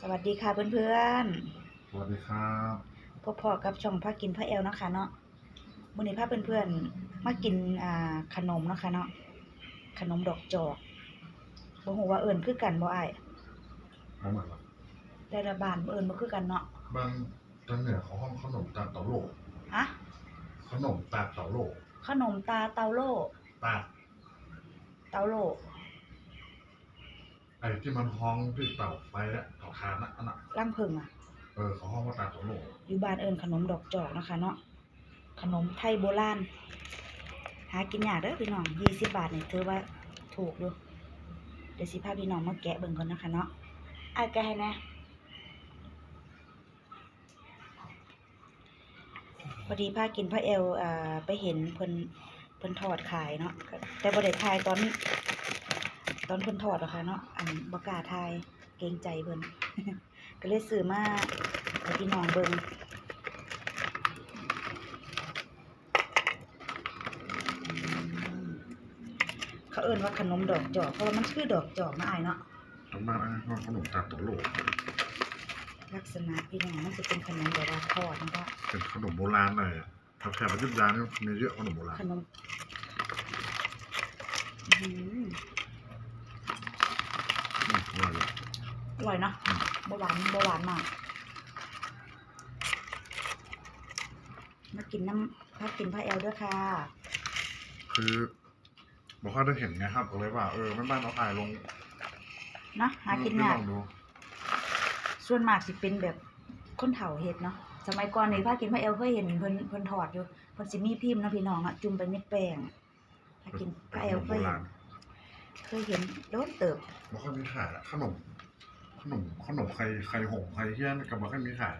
สวัสดีค่ะเพื่อนสวัสดีครับๆพบพอกับช่องพากินพระแอลเนาะคะเนาะมื้อนี้พาเพื่อนๆมากินอ่าขนมเนาะคะเนาะขนมดอกจอกบ่ฮู้ว่าเอิ้นคือกันบ่อ้ายมาเหมือนกันแต่ละบ้านบ่เอิ้นบ่คือกันเนาะบางทางเหนือเขาห้องขนมตาเตาโลกฮะขนมตาเตาโลกขนมตาเตาโลตาเตาโล ไอ้ที่มันห้องที่เต่าไฟอะเต่าทานอะอันน่ะลังเพิงอะ เออเขาห้องว่าตาเตาโลกอยู่บ้านเอิ้นขนมดอกจอกนะคะ เนาะขนมไทยโบราณหากินยากเด้อพี่น้อง20บาทนี่ถือว่าถูกอยู่เดี๋ยวสิพาพี่น้องมาแกะเบิ่งก่อนนะคะ เนาะอ้ายแกะให้แหน่พอดีพากินพระเอลอ่าไปเห็นเพิ่นเพิ่นทอดขายเนาะก็แต่บ่ได้ทายตอน ตอนเพิ่นทอดหรอกค่ะเนาะอันบ่กล้าทายเกรงใจเพิ่นก็เลยซื้อมาให้พี่น้องเบิ่งอืมเขาเอิ้นว่าขนมดอกจอกเพราะว่ามันคือดอกจอกนะอายเนาะตรงบ้านไอ้ห้องขนมตาเตาโลกลักษณะพี่น้องมันจะเป็นขนมแบบว่าทอดมันก็เป็นขนมโบราณหน่อยอะแถวแถวอยุธยานี่มีเยอะขนมโบราณขนม อื้อหือ อืมอร่อยเลย อร่อยเนาะอืมบหวานบหวานมากมากินน้ำมากินพระแอลด้วยค่ะ คือบอกว่าได้เห็นไงครับก็เลยว่าเออแม่บ้านเอาถ่ายลงเนาะหากินให้ยาลกองดูส่วนมากสิเป็นแบบคนเฒ่าเฮ็ดเนาะสมัยก่อนนี่พากินพระแอลเคยเห็นเพิ่นเพิ่นทอดอยู่เพิ่นสิมีพิมพ์เนาะพี่น้องอะจุ่มไปในแป้งพากินพระแอลเป็นเคขนมโบยเห็รานณเคยเห็นโดนเติบบอกว่ามีขายอะขนม ขนมขนมไข่ไข่หงส์ไข่เฮี้ยนกับบอกว่ามีขาย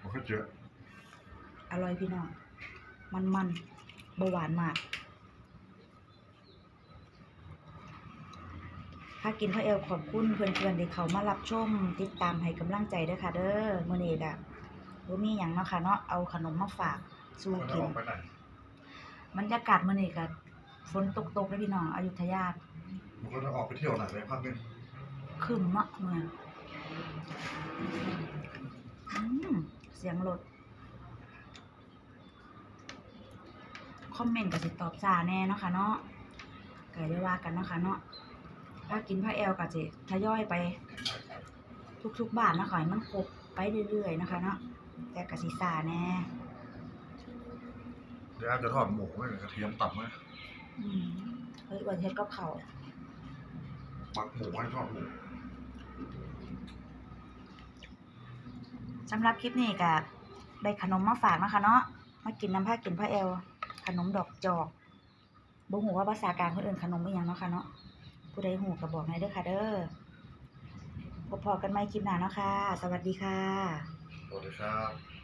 บอกว่าเจออร่อยพี่น้อง มันมันๆบ่หวานมาก ถ้ากินพระเอลขอบคุณเพื่อนๆที่เขามารับชม ติดตามให้กำลังใจเด้อค่ะ เด้อมื้อนี้ก็บ่มีหยังเนาะค่ะเนาะเอาขนมมาฝากสู่มันจะกินออกไปไหนบรรยากาศมื้อนี้ก็ฝนตกๆเด้อพี่น้องอยุธยามันก็จะออกไปเที่ยวไหนไปพักนึง ครึ้มเนาะเมืองอืมเสียงรถคอมเมนต์ก็สิตอบจ้าแน่เนาะค่ะเนาะก็อย่าว่ากันเนาะค่ะเนาะถ้ากินพระแอลก็สิทยอยไป ทุกๆบ้านเนาะค่ะให้มันครบไปเรื่อยๆนะคะเนาะแต่กสิซาแน่เดี๋ยวอาจจะทอดหมูไว้กับกระเทียมตับไหมอืมเฮ้ยวันเฮ็ดกับเขาวปักหมูให้ทอดหมู สำหรับคลิปนี้ก็ได้ขนมมาฝากนะคะเนาะมากินน้ำผ้ากินผ้าแอลขนมดอกจอกบ่หูว่าภาษากลางคนอื่นขนมอีหยังเนาะค่ะเนาะผู้ใดหูก็บอกหน่อยเด้อค่ะเด้อพบพอกันไหมคลิปหน้าเนาะค่ะ สวัสดีค่ะ สวัสดีครับ